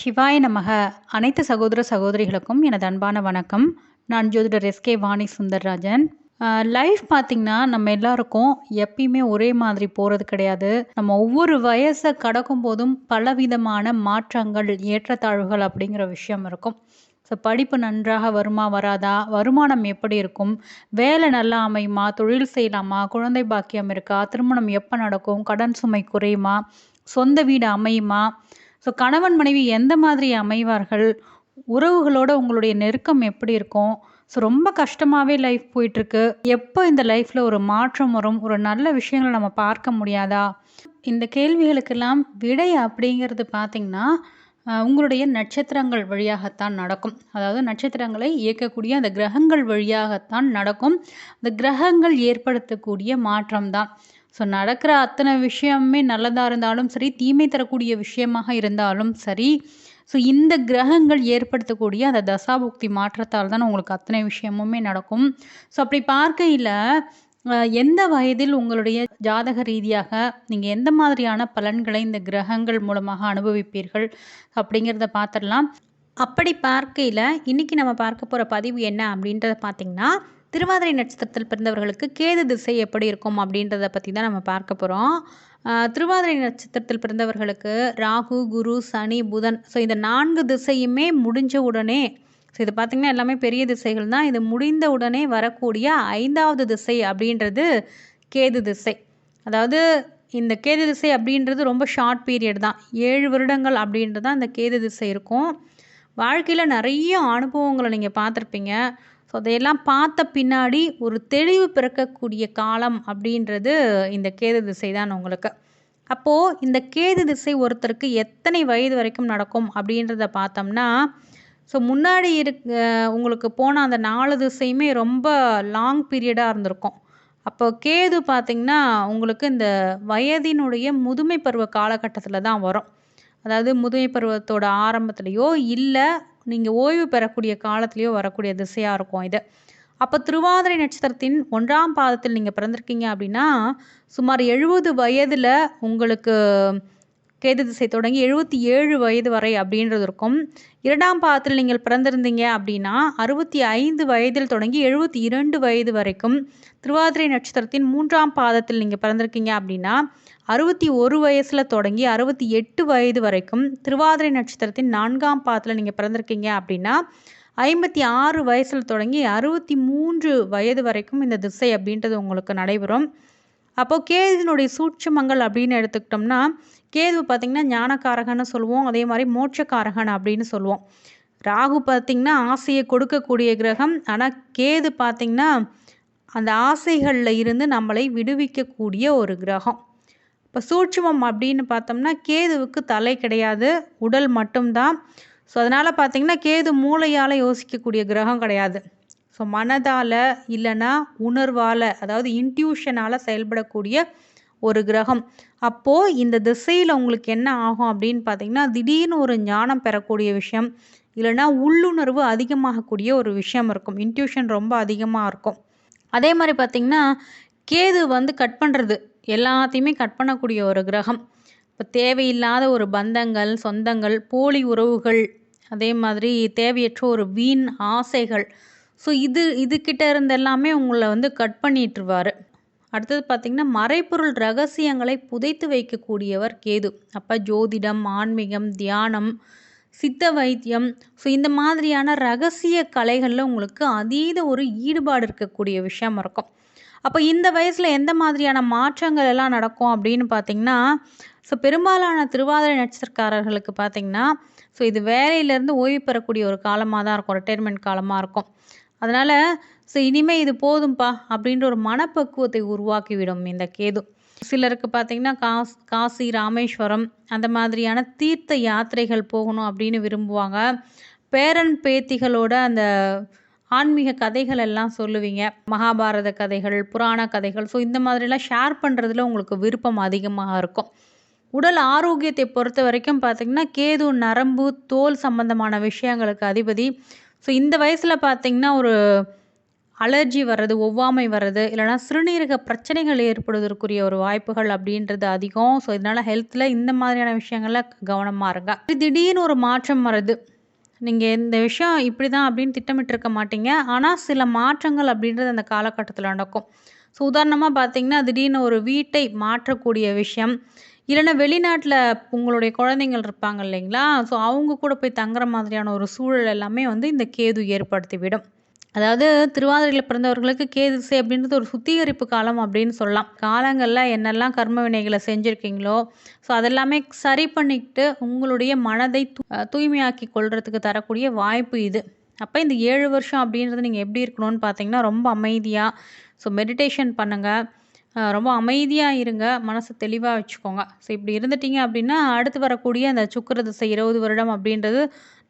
சிவாய நமக. அனைத்து சகோதர சகோதரிகளுக்கும் எனது அன்பான வணக்கம். நான் ஜோதிடர் எஸ்கே வாணி சுந்தர்ராஜன். லைஃப் பார்த்திங்கன்னா நம்ம எல்லாருக்கும் எப்பயுமே ஒரே மாதிரி போகிறது கிடையாது. நம்ம ஒவ்வொரு வயசை கடக்கும் போதும் பலவிதமான மாற்றங்கள் ஏற்றத்தாழ்வுகள் அப்படிங்கிற விஷயம் இருக்கும். ஸோ படிப்பு நன்றாக வருமா வராதா? வருமானம் எப்படி இருக்கும்? வேலை நல்லா அமையுமா? தொழில் செய்யலாமா? குழந்தை பாக்கியம் இருக்கா? திருமணம் எப்போ நடக்கும்? கடன் சுமை குறையுமா? சொந்த வீடு அமையுமா? ஸோ கணவன் மனைவி எந்த மாதிரி அமைவார்கள்? உறவுகளோட உங்களுடைய நெருக்கம் எப்படி இருக்கும்? ஸோ ரொம்ப கஷ்டமாகவே லைஃப் போயிட்டுருக்கு. எப்போ இந்த லைஃப்பில் ஒரு மாற்றம் வரும்? ஒரு நல்ல விஷயங்களை நம்ம பார்க்க முடியாதா? இந்த கேள்விகளுக்கெல்லாம் விடை அப்படிங்கிறது பார்த்திங்கன்னா உங்களுடைய நட்சத்திரங்கள் வழியாகத்தான் நடக்கும். அதாவது நட்சத்திரங்களை இயக்கக்கூடிய அந்த கிரகங்கள் வழியாகத்தான் நடக்கும். அந்த கிரகங்கள் ஏற்படுத்தக்கூடிய மாற்றம்தான். ஸோ நடக்கிற அத்தனை விஷயமே நல்லதாக இருந்தாலும் சரி தீமை தரக்கூடிய விஷயமாக இருந்தாலும் சரி ஸோ இந்த கிரகங்கள் ஏற்படுத்தக்கூடிய அந்த தசாபுக்தி மாற்றத்தால் தான் உங்களுக்கு அத்தனை விஷயமுமே நடக்கும். ஸோ அப்படி பார்க்கையில் எந்த வயதில் உங்களுடைய ஜாதக ரீதியாக நீங்கள் எந்த மாதிரியான பலன்களை இந்த கிரகங்கள் மூலமாக அனுபவிப்பீர்கள் அப்படிங்கிறத பார்த்துடலாம். அப்படி பார்க்கையில் இன்றைக்கி நம்ம பார்க்க போகிற பதிவு என்ன அப்படின்றத பார்த்திங்கன்னா திருவாதிரை நட்சத்திரத்தில் பிறந்தவர்களுக்கு கேது திசை எப்படி இருக்கும் அப்படின்றத பற்றி தான் நம்ம பார்க்க போகிறோம் திருவாதிரை நட்சத்திரத்தில் பிறந்தவர்களுக்கு ராகு குரு சனி புதன். ஸோ இந்த நான்கு திசையுமே முடிஞ்ச உடனே ஸோ இது பார்த்திங்கன்னா எல்லாமே பெரிய திசைகள் தான். இது முடிந்த உடனே வரக்கூடிய ஐந்தாவது திசை அப்படின்றது கேது திசை. அதாவது இந்த கேது திசை அப்படின்றது ரொம்ப ஷார்ட் பீரியட் தான். ஏழு வருடங்கள் அப்படின்றது தான் இந்த கேது திசை இருக்கும். வாழ்க்கையில் நிறைய அனுபவங்களை நீங்கள் பார்த்துருப்பீங்க. ஸோ அதையெல்லாம் பார்த்த பின்னாடி ஒரு தெளிவு பிறக்கக்கூடிய காலம் அப்படின்றது இந்த கேது திசை தான் உங்களுக்கு. அப்போது இந்த கேது திசை ஒருத்தருக்கு எத்தனை வயது வரைக்கும் நடக்கும் அப்படின்றத பார்த்தோம்னா ஸோ முன்னாடி இருக் உங்களுக்கு போன அந்த நாலு திசையுமே ரொம்ப லாங் பீரியடாக இருந்திருக்கும். அப்போ கேது பார்த்திங்கன்னா உங்களுக்கு இந்த வயதினுடைய முதுமை பருவ காலகட்டத்தில் தான் வரும். அதாவது முதுமை பருவத்தோட ஆரம்பத்துலேயோ இல்லை நீங்கள் ஓய்வு பெறக்கூடிய காலத்துலேயோ வரக்கூடிய திசையாக இருக்கும் இது. அப்போ திருவாதிரை நட்சத்திரத்தின் ஒன்றாம் பாதத்தில் நீங்கள் பிறந்திருக்கீங்க அப்படின்னா சுமார் எழுபது வயதில் உங்களுக்கு கேது திசை தொடங்கி எழுபத்தி ஏழு வயது வரை அப்படின்றது இருக்கும். இரண்டாம் பாதத்தில் நீங்கள் பிறந்திருந்தீங்க அப்படின்னா அறுபத்தி ஐந்து வயதில் தொடங்கி எழுபத்தி இரண்டு வயது வரைக்கும் திருவாதிரை நட்சத்திரத்தின் மூன்றாம் பாதத்தில் நீங்கள் பிறந்திருக்கீங்க அப்படின்னா அறுபத்தி ஒரு வயசில் தொடங்கி அறுபத்தி எட்டு வயது வரைக்கும் திருவாதிரை நட்சத்திரத்தின் நான்காம் பாதத்தில் நீங்கள் பிறந்திருக்கீங்க அப்படின்னா ஐம்பத்தி ஆறு வயசில் தொடங்கி அறுபத்தி மூன்று வயது வரைக்கும் இந்த திசை அப்படின்றது உங்களுக்கு நடைபெறும். அப்போது கேதுனுடைய சூட்சுமங்கள் அப்படின்னு எடுத்துக்கிட்டோம்னா கேது பார்த்திங்கன்னா ஞானக்காரகன்னு சொல்லுவோம். அதே மாதிரி மோட்சக்காரகன் அப்படின்னு சொல்லுவோம். ராகு பார்த்திங்கன்னா ஆசையை கொடுக்கக்கூடிய கிரகம். ஆனால் கேது பார்த்திங்கன்னா அந்த ஆசைகளில் இருந்து நம்மளை விடுவிக்கக்கூடிய ஒரு கிரகம். இப்போ சூட்சுமம் அப்படின்னு பார்த்தோம்னா கேதுவுக்கு தலை கிடையாது உடல் மட்டும்தான். ஸோ அதனால் பார்த்திங்கன்னா கேது மூளையால் யோசிக்கக்கூடிய கிரகம் கிடையாது. ஸோ மனதால் இல்லைன்னா உணர்வால் அதாவது இன்ட்யூஷனால் செயல்படக்கூடிய ஒரு கிரகம். அப்போது இந்த திசையில் உங்களுக்கு என்ன ஆகும் அப்படின்னு பார்த்தீங்கன்னா திடீர்னு ஒரு ஞானம் பெறக்கூடிய விஷயம் இல்லைன்னா உள்ளுணர்வு அதிகமாகக்கூடிய ஒரு விஷயம் இருக்கும். இன்ட்யூஷன் ரொம்ப அதிகமாக இருக்கும். அதே மாதிரி பார்த்திங்கன்னா கேது வந்து கட் பண்ணுறது எல்லாத்தையுமே கட் பண்ணக்கூடிய ஒரு கிரகம். இப்போ தேவையில்லாத ஒரு பந்தங்கள் சொந்தங்கள் போலி உறவுகள் அதே மாதிரி தேவையற்ற ஒரு வீண் ஆசைகள். ஸோ இது இதுக்கிட்ட இருந்து எல்லாமே உங்களை வந்து கட் பண்ணிட்டுருவார் அடுத்தது பார்த்திங்கன்னா மறைப்பொருள் ரகசியங்களை புதைத்து வைக்கக்கூடியவர் கேது. அப்போ ஜோதிடம் ஆன்மீகம் தியானம் சித்த வைத்தியம். ஸோ இந்த மாதிரியான ரகசிய கலைகளில் உங்களுக்கு அதீத ஒரு ஈடுபாடு இருக்கக்கூடிய விஷயம் இருக்கும். அப்போ இந்த வயசில் எந்த மாதிரியான மாற்றங்கள் எல்லாம் நடக்கும் அப்படின்னு பார்த்தீங்கன்னா ஸோ பெரும்பாலான திருவாதிரை நட்சத்திரக்காரர்களுக்கு பார்த்தீங்கன்னா ஸோ இது வேலையிலேருந்து ஓய்வு பெறக்கூடிய ஒரு காலமாக தான் இருக்கும் ரிட்டையர்மெண்ட் காலமாக இருக்கும். அதனால் ஸோ இனிமேல் இது போதும்பா அப்படின்ற ஒரு மனப்பக்குவத்தை உருவாக்கிவிடும் இந்த கேது. சிலருக்கு பார்த்திங்கன்னா காஸ் காசி ராமேஸ்வரம் அந்த மாதிரியான தீர்த்த யாத்திரைகள் போகணும் அப்படின்னு விரும்புவாங்க. பேரன் பேத்திகளோட அந்த ஆன்மீக கதைகள் எல்லாம் சொல்லுவீங்க. மகாபாரத கதைகள் புராண கதைகள். ஸோ இந்த மாதிரிலாம் ஷேர் பண்ணுறதுல உங்களுக்கு விருப்பம் அதிகமாக இருக்கும். உடல் ஆரோக்கியத்தை பொறுத்த வரைக்கும் பார்த்திங்கன்னா கேது நரம்பு தோல் சம்பந்தமான விஷயங்களுக்கு அதிபதி. ஸோ இந்த வயசில் பார்த்திங்கன்னா ஒரு அலர்ஜி வர்றது ஒவ்வாமை வர்றது இல்லைனா சிறுநீரக பிரச்சனைகள் ஏற்படுவதற்குரிய ஒரு வாய்ப்புகள் அப்படின்றது அதிகம். ஸோ இதனால் ஹெல்த்தில் இந்த மாதிரியான விஷயங்களில் கவனமாக இருங்க. திடீர்னு ஒரு மாற்றம் வருது. நீங்கள் இந்த விஷயம் இப்படி தான் அப்படின்னு திட்டமிட்டிருக்க மாட்டீங்க. ஆனால் சில மாற்றங்கள் அப்படின்றது அந்த காலகட்டத்தில் நடக்கும். ஸோ உதாரணமாக பார்த்தீங்கன்னா திடீர்னு ஒரு வீட்டை மாற்றக்கூடிய விஷயம் இல்லைன்னா வெளிநாட்டில் உங்களுடைய குழந்தைங்கள் இருப்பாங்க இல்லைங்களா? ஸோ அவங்க கூட போய் தங்குற மாதிரியான ஒரு சூழல் எல்லாமே வந்து இந்த கேது ஏற்படுத்தி விடும் அதாவது திருவாதிரையில் பிறந்தவர்களுக்கு கேதுசை அப்படின்றது ஒரு சுத்திகரிப்பு காலம் அப்படின்னு சொல்லலாம். காலங்களில் என்னெல்லாம் கர்ம வினைகளை செஞ்சுருக்கீங்களோ ஸோ அதெல்லாமே சரி பண்ணிக்கிட்டு உங்களுடைய மனதை தூய்மையாக்கி கொள்றதுக்கு தரக்கூடிய வாய்ப்பு இது. அப்போ இந்த ஏழு வருஷம் அப்படின்றது நீங்கள் எப்படி இருக்கணும்னு பார்த்தீங்கன்னா ரொம்ப அமைதியாக ஸோ மெடிடேஷன் பண்ணுங்கள் ரொம்ப அமைதியாக இருங்க. மனசை தெளிவாக வச்சுக்கோங்க. ஸோ இப்படி இருந்துட்டீங்க அப்படின்னா அடுத்து வரக்கூடிய அந்த சுக்கிர திசை இருபது வருடம் அப்படின்றது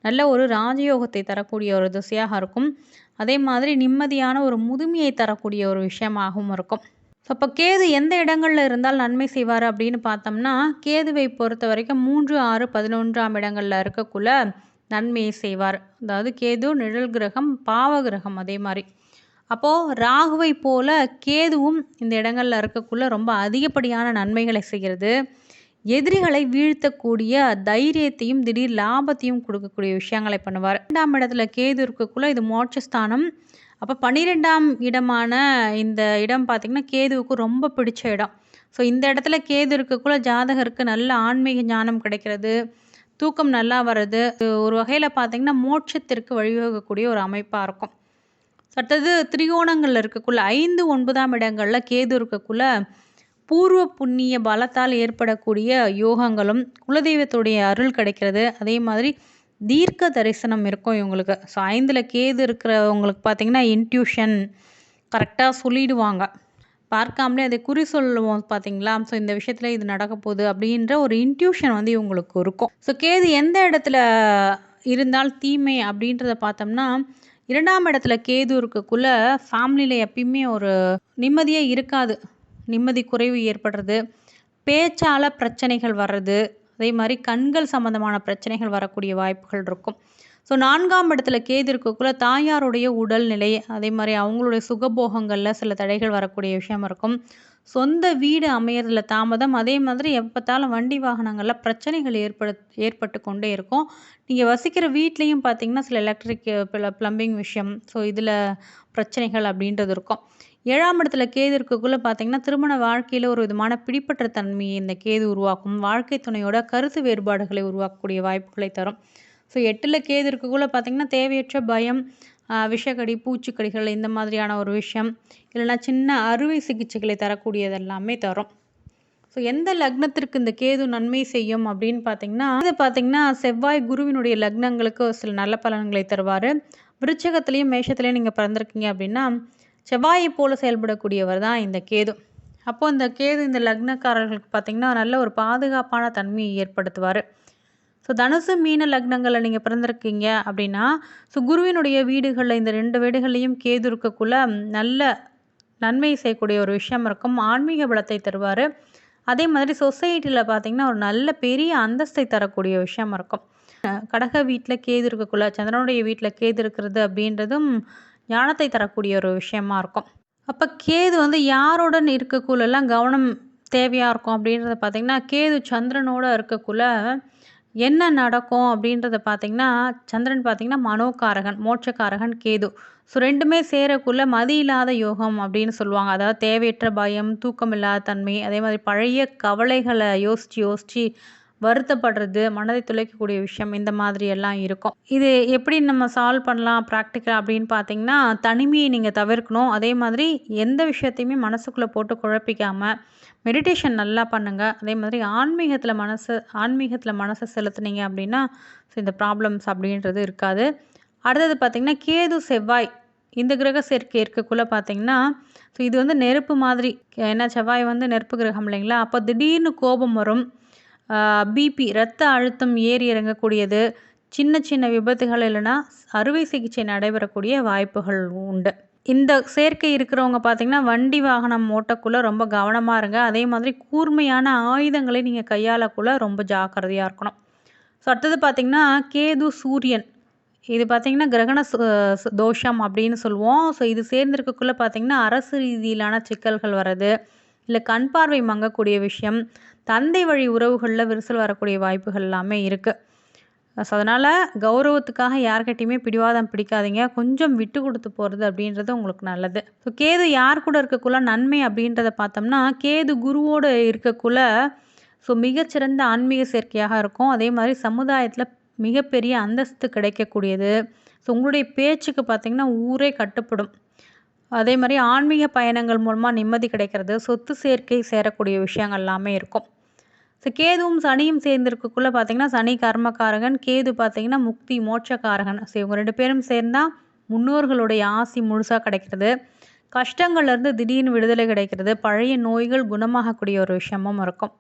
நல்ல ஒரு ராஜயோகத்தை தரக்கூடிய ஒரு திசையாக இருக்கும். அதே மாதிரி நிம்மதியான ஒரு முதுமையை தரக்கூடிய ஒரு விஷயமாகவும் இருக்கும். ஸோ அப்போ கேது எந்த இடங்களில் இருந்தால் நன்மை செய்வார் அப்படின்னு பார்த்தோம்னா கேதுவை பொறுத்த வரைக்கும் மூன்று ஆறு பதினொன்றாம் இடங்களில் இருக்கக்குள்ள நன்மையை செய்வார். அதாவது கேது நிழல் கிரகம் பாவ கிரகம் அதே மாதிரி. அப்போது ராகுவை போல கேதுவும் இந்த இடங்களில் இருக்கக்குள்ள ரொம்ப அதிகப்படியான நன்மைகளை செய்கிறது. எதிரிகளை வீழ்த்தக்கூடிய தைரியத்தையும் திடீர் லாபத்தையும் கொடுக்கக்கூடிய விஷயங்களை பண்ணுவார். ரெண்டாம் இடத்துல கேது இருக்கக்குள்ள இது மோட்சஸ்தானம். அப்போ பன்னிரெண்டாம் இடமான இந்த இடம் பார்த்திங்கன்னா கேதுவுக்கு ரொம்ப பிடிச்ச இடம். ஸோ இந்த இடத்துல கேது இருக்கக்குள்ள ஜாதகருக்கு நல்ல ஆன்மீக ஞானம் கிடைக்கிறது. தூக்கம் நல்லா வர்றது. ஒரு வகையில் பார்த்திங்கன்னா மோட்சத்திற்கு வழிவகுக்கக்கூடிய ஒரு அமைப்பாக இருக்கும். அடுத்தது திரிகோணங்களில் இருக்கக்குள்ள ஐந்து ஒன்பதாம் இடங்களில் கேது இருக்கக்குள்ள பூர்வ புண்ணிய பலத்தால் ஏற்படக்கூடிய யோகங்களும் குலதெய்வத்துடைய அருள் கிடைக்கிறது. அதே மாதிரி தீர்க்க தரிசனம் இருக்கும் இவங்களுக்கு. ஸோ ஐந்தில் கேது இருக்கிறவங்களுக்கு பார்த்தீங்கன்னா இன்ட்யூஷன் கரெக்டாக சொல்லிடுவாங்க. பார்க்காமலே அதை குறி சொல்லுவோம் பார்த்தீங்களா ஸோ இந்த விஷயத்தில் இது நடக்க போகுது அப்படின்ற ஒரு இன்ட்யூஷன் வந்து இவங்களுக்கு இருக்கும். ஸோ கேது எந்த இடத்துல இருந்தால் தீமை அப்படின்றத பார்த்தோம்னா இரண்டாம் இடத்துல கேது இருக்கக்குள்ள ஃபேமிலியில் எப்பயுமே ஒரு நிம்மதியே இருக்காது. நிம்மதி குறைவு ஏற்படுறது. பேச்சால் பிரச்சனைகள் வர்றது. அதே மாதிரி கண்கள் சம்மந்தமான பிரச்சனைகள் வரக்கூடிய வாய்ப்புகள் இருக்கும். ஸோ நான்காம் இடத்துல கேது இருக்கக்குள்ள தாயாருடைய உடல்நிலை அதே மாதிரி அவங்களுடைய சுகபோகங்களில் சில தடைகள் வரக்கூடிய விஷயம் இருக்கும். சொந்த வீடு அமையறதுல தாமதம். அதே மாதிரி எப்போத்தாலும் வண்டி வாகனங்களில் பிரச்சனைகள் ஏற்படு ஏற்பட்டு கொண்டே இருக்கும். நீங்கள் வசிக்கிற வீட்லேயும் பார்த்தீங்கன்னா சில எலக்ட்ரிக் ப்ளம்பிங் விஷயம். ஸோ இதில் பிரச்சனைகள் அப்படின்றது இருக்கும். ஏழாம் இடத்துல கேது இருக்கக்குள்ளே பார்த்தீங்கன்னா திருமண வாழ்க்கையில் ஒரு விதமான பிடிப்பற்ற தன்மையை இந்த கேது உருவாக்கும். வாழ்க்கை துணையோட கருத்து வேறுபாடுகளை உருவாக்கக்கூடிய வாய்ப்புகளை தரும். ஸோ எட்டில் கேது இருக்கக்குள்ளே பார்த்தீங்கன்னா தேவையற்ற பயம் விஷக்கடி பூச்சிக்கடிகள் இந்த மாதிரியான ஒரு விஷயம் இல்லைன்னா சின்ன அறுவை சிகிச்சைகளை தரக்கூடியது எல்லாமே தரும். ஸோ எந்த லக்னத்திற்கு இந்த கேது நன்மை செய்யும் அப்படின்னு பார்த்தீங்கன்னா இது பார்த்தீங்கன்னா செவ்வாய் குருவினுடைய லக்னங்களுக்கு ஒரு சில நல்ல பலன்களை தருவார். விருச்சகத்துலேயும் மேஷத்துலேயும் நீங்கள் பிறந்திருக்கீங்க அப்படின்னா செவ்வாயை போல செயல்படக்கூடியவர் தான் இந்த கேது. அப்போது இந்த கேது இந்த லக்னக்காரர்களுக்கு பார்த்தீங்கன்னா நல்ல ஒரு பாதுகாப்பான தன்மையை ஏற்படுத்துவார். ஸோ தனுசு மீன லக்னங்களில் நீங்கள் பிறந்திருக்கீங்க அப்படின்னா ஸோ குருவினுடைய வீடுகளில் இந்த ரெண்டு வீடுகள்லையும் கேது இருக்கக்குள்ள நல்ல நன்மை செய்யக்கூடிய ஒரு விஷயம் இருக்கும். ஆன்மீக பலத்தை தருவார். அதே மாதிரி சொசைட்டியில் பார்த்தீங்கன்னா ஒரு நல்ல பெரிய அந்தஸ்தை தரக்கூடிய விஷயம் இருக்கும். கடக வீட்டில் கேது இருக்கக்குள்ள சந்திரனுடைய வீட்டில் கேது இருக்கிறது அப்படின்றதும் ஞானத்தை தரக்கூடிய ஒரு விஷயமா இருக்கும். அப்போ கேது வந்து யாருடன் இருக்கக்குள்ளெல்லாம் கவனம் தேவையாக இருக்கும் அப்படின்றத பார்த்தீங்கன்னா கேது சந்திரனோட இருக்கக்குள்ள என்ன நடக்கும் அப்படின்றத பார்த்தீங்கன்னா சந்திரன் பார்த்தீங்கன்னா மனோகாரகன் மோட்சக்காரகன் கேது. ஸோ ரெண்டுமே சேரக்குள்ள மதி இல்லாத யோகம் அப்படின்னு சொல்லுவாங்க. அதாவது தேவையற்ற பயம் தூக்கம் இல்லாத தன்மை அதே மாதிரி பழைய கவலைகளை யோசித்து யோசித்து வருத்தப்படுறது மனதை துளைக்கக்கூடிய விஷயம் இந்த மாதிரி எல்லாம் இருக்கும். இது எப்படி நம்ம சால்வ் பண்ணலாம் ப்ராக்டிக்கல் அப்படின்னு பார்த்தீங்கன்னா தனிமையை நீங்கள் தவிர்க்கணும். அதே மாதிரி எந்த விஷயத்தையுமே மனசுக்குள்ளே போட்டு குழப்பிக்காமல் மெடிடேஷன் நல்லா பண்ணுங்கள் அதே மாதிரி ஆன்மீகத்தில் மனசு ஆன்மீகத்தில் மனசை செலுத்துனீங்க அப்படின்னா ஸோ இந்த ப்ராப்ளம்ஸ் அப்படின்றது இருக்காது. அடுத்தது பார்த்திங்கன்னா கேது செவ்வாய் இந்த கிரக சேர்க்கை இருக்கக்குள்ளே பார்த்தீங்கன்னா ஸோ இது வந்து நெருப்பு மாதிரி ஏன்னா செவ்வாய் வந்து நெருப்பு கிரகம் இல்லைங்களா? அப்போ திடீர்னு கோபம் வரும். பிபி ரத்த அழுத்தம் ஏறி இறங்கக்கூடியது. சின்ன சின்ன விபத்துகள் இல்லைன்னா அறுவை சிகிச்சை நடைபெறக்கூடிய வாய்ப்புகள் உண்டு. இந்த சேர்க்கை இருக்கிறவங்க பார்த்தீங்கன்னா வண்டி வாகனம் ஓட்டக்குள்ளே ரொம்ப கவனமாக இருங்க. அதே மாதிரி கூர்மையான ஆயுதங்களை நீங்கள் கையாளக்குள்ள ரொம்ப ஜாக்கிரதையாக இருக்கணும். ஸோ அடுத்தது பார்த்திங்கன்னா கேது சூரியன். இது பார்த்திங்கன்னா கிரகண சு தோஷம் அப்படின்னு சொல்லுவோம். ஸோ இது சேர்ந்திருக்கக்குள்ளே பார்த்தீங்கன்னா அரசு ரீதியிலான சிக்கல்கள் வர்றது இல்லை கண் பார்வை மங்கக்கூடிய விஷயம் தந்தை வழி உறவுகளில் விரிசல் வரக்கூடிய வாய்ப்புகள் எல்லாமே இருக்குது ஸோ அதனால் கௌரவத்துக்காக யார்கிட்டையுமே பிடிவாதம் பிடிக்காதீங்க. கொஞ்சம் விட்டு கொடுத்து போகிறது அப்படின்றது உங்களுக்கு நல்லது. ஸோ கேது யார் கூட இருக்கக்குள்ள நன்மை அப்படின்றத பார்த்தோம்னா கேது குருவோடு இருக்கக்குள்ள ஸோ மிகச்சிறந்த ஆன்மீக சேர்க்கையாக இருக்கும். அதே மாதிரி சமுதாயத்தில் மிகப்பெரிய அந்தஸ்து கிடைக்கக்கூடியது. ஸோ உங்களுடைய பேச்சுக்கு பார்த்திங்கன்னா ஊரே கட்டுப்படும். அதே மாதிரி ஆன்மீக பயணங்கள் மூலமாக நிம்மதி கிடைக்கிறது. சொத்து சேர்க்கை சேரக்கூடிய விஷயங்கள் எல்லாமே இருக்கும். ஸோ கேதுவும் சனியும் சேர்ந்திருக்கக்குள்ளே பார்த்தீங்கன்னா சனி கர்மக்காரகன் கேது பார்த்தீங்கன்னா முக்தி மோட்சக்காரகன். ஸோ இவங்க ரெண்டு பேரும் சேர்ந்தால் முன்னோர்களுடைய ஆசி முழுசாக கிடைக்கிறது. கஷ்டங்கள்லேருந்து திடீர்னு விடுதலை கிடைக்கிறது. பழைய நோய்கள் குணமாகக்கூடிய ஒரு விஷயமும் இருக்கும்.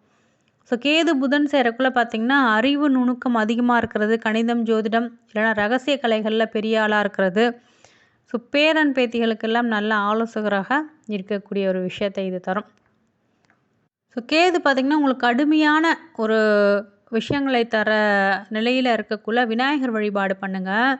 ஸோ கேது புதன் சேரக்குள்ளே பார்த்தீங்கன்னா அறிவு நுணுக்கம் அதிகமாக இருக்கிறது. கணிதம் ஜோதிடம் இல்லைனா ரகசிய கலைகளில் பெரிய ஆளாக இருக்கிறது. ஸோ பேரன் பேத்திகளுக்கெல்லாம் நல்ல ஆலோசகராக இருக்கக்கூடிய ஒரு விஷயத்தை இது தரும். ஸோ கேது பார்த்திங்கன்னா உங்களுக்கு கடுமையான ஒரு விஷயங்களை தர நிலையில் இருக்கக்குள்ள விநாயகர் வழிபாடு பண்ணுங்கள்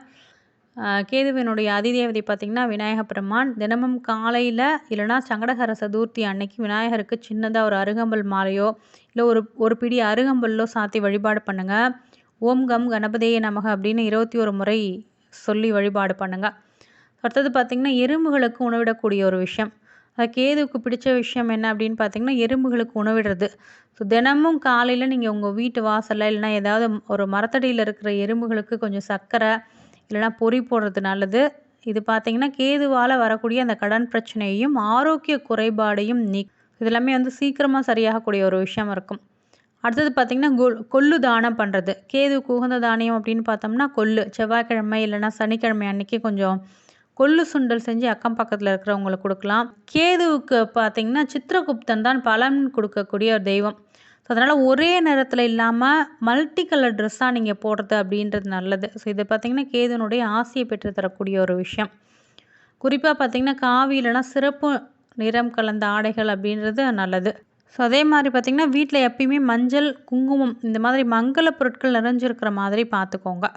கேதுவினுடைய அதிதேவதை பார்த்திங்கன்னா விநாயக பெருமான். தினமும் காலையில் இல்லைனா சங்கடகர சதுர்த்தி அன்னைக்கு விநாயகருக்கு சின்னதாக ஒரு அருகம்பல் மாலையோ இல்லை ஒரு ஒரு பிடி அருகம்பல்லோ சாத்தி வழிபாடு பண்ணுங்கள் ஓம் கம் கணபதியே நமக அப்படின்னு இருபத்தி ஒரு முறை சொல்லி வழிபாடு பண்ணுங்கள் அடுத்தது பார்த்திங்கன்னா எறும்புகளுக்கு உணவிடக்கூடிய ஒரு விஷயம். கேதுவுக்கு பிடிச்ச விஷயம் என்ன அப்படின்னு பார்த்தீங்கன்னா எறும்புகளுக்கு உணவிடுறது. ஸோ தினமும் காலையில் நீங்கள் உங்கள் வீட்டு வாசலில் இல்லைனா ஏதாவது ஒரு மரத்தடியில் இருக்கிற எறும்புகளுக்கு கொஞ்சம் சர்க்கரை இல்லைனா பொறி போடுறது நல்லது. இது பார்த்தீங்கன்னா கேதுவால் வரக்கூடிய அந்த கடன் பிரச்சனையையும் ஆரோக்கிய குறைபாடையும் நீ இதெல்லாமே வந்து சீக்கிரமாக சரியாகக்கூடிய ஒரு விஷயம் இருக்கும். அடுத்தது பார்த்திங்கன்னா கொ கொள்ளு தானம் பண்ணுறது கேது உகந்த தானியம் அப்படின்னு பார்த்தோம்னா கொள்ளு. செவ்வாய்க்கிழமை இல்லைனா சனிக்கிழமை அன்றைக்கி கொஞ்சம் கொள்ளு சுண்டல் செஞ்சு அக்கம் பக்கத்தில் இருக்கிறவங்களுக்கு கொடுக்கலாம். கேதுவுக்கு பார்த்தீங்கன்னா சித்திரகுப்தன் தான் பலன் கொடுக்கக்கூடிய ஒரு தெய்வம். ஸோ அதனால் ஒரே நேரத்தில் இல்லாமல் மல்டி கலர் ட்ரெஸ்ஸாக நீங்கள் போடுறது அப்படின்றது நல்லது. ஸோ இதை பார்த்தீங்கன்னா கேதுனுடைய ஆசையை பெற்று தரக்கூடிய ஒரு விஷயம். குறிப்பாக பார்த்தீங்கன்னா காவி சிறப்பு நிறம் கலந்த ஆடைகள் அப்படின்றது நல்லது. ஸோ அதே மாதிரி பார்த்திங்கன்னா வீட்டில் எப்பயுமே மஞ்சள் குங்குமம் இந்த மாதிரி மங்கள பொருட்கள் நிறைஞ்சிருக்கிற மாதிரி பார்த்துக்கோங்க